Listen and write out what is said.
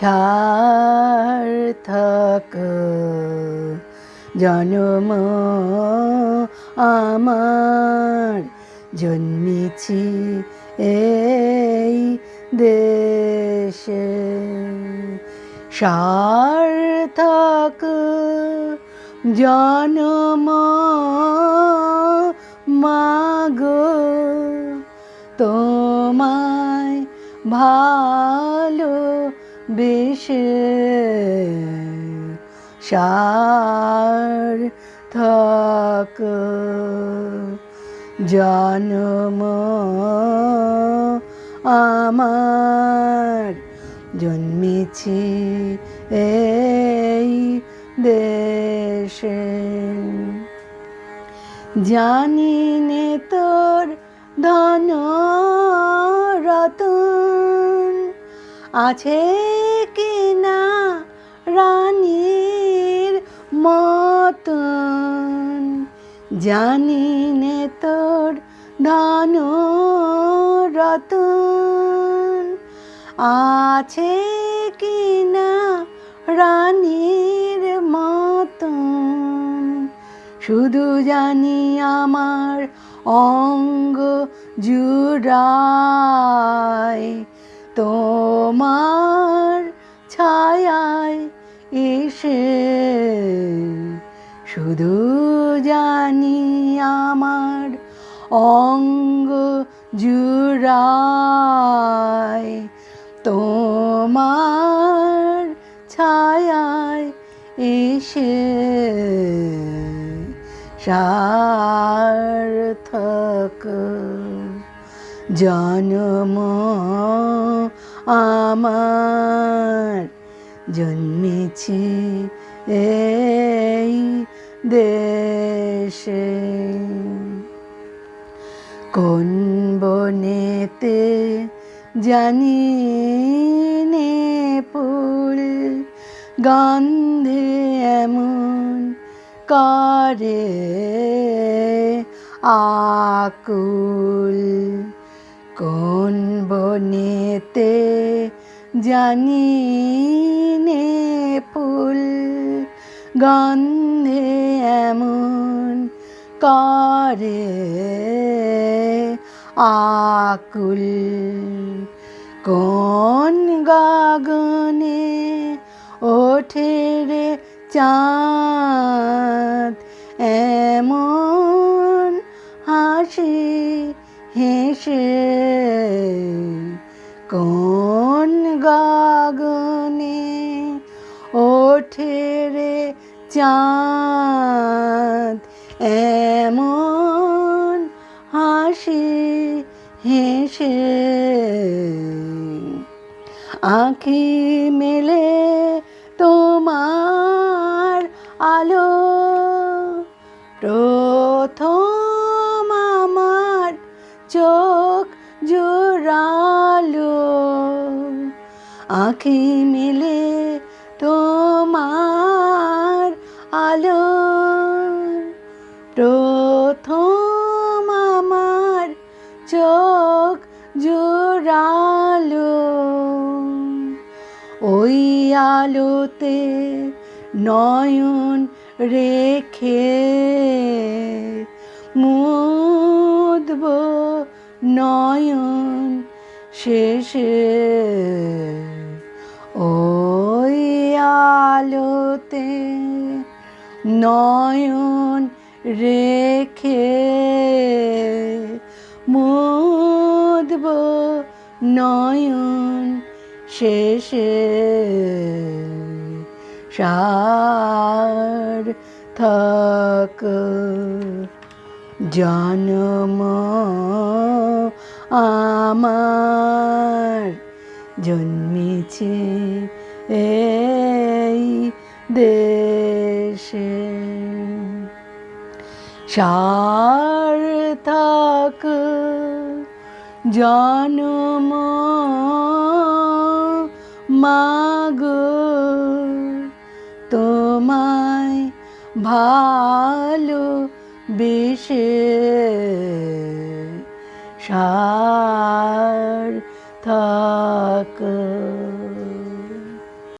সার্থক। জনম আমার জন্মেছি এই দেশে। সার্থক জনম মাগো তোমায় বেশে সার্থক জনম আমার জন্মেছি এই দেশে। জানি নে তোর ধন রতন আছে জানি নে তোর ধন রতন আছে কি না রানীর মতন? শুধু জানি আমার অঙ্গ জুড়ায়। তোমার ছায়ায় এসে শুধু জানি আমার অঙ্গ জুড়ায় তোমার ছায়ায় এসে সার্থক জন্ম আমার জন্মেছি এই দেশে কোন বনেতে জানি নে ফুল গন্ধে এমন করে আকুল? কোন বনেতে জানি নে ফুল গন্ধে এমন করে আকুল। কোন গগনে ওঠে রে চাঁদ? এমন হাসি হেসে কোন গগনে ওঠে রে চাঁদ এমন হাসি হেসে আঁখি মেলে তোমার আলো। প্রথম আমার চোখ জোরালো আঁখি মেলে প্রথম আমার চোখ জোরালো ওই আলোতে নয়ন রেখে মুদব নয়ন শেষে ওই আলোতে নয়ন রেখে মুদব নয়ন শেষে সার্থক জন্ম আমার জন্মেছি এই দেশে। সার্থক জন্ম মাগো তোমায় ভালো বেশে সার্থক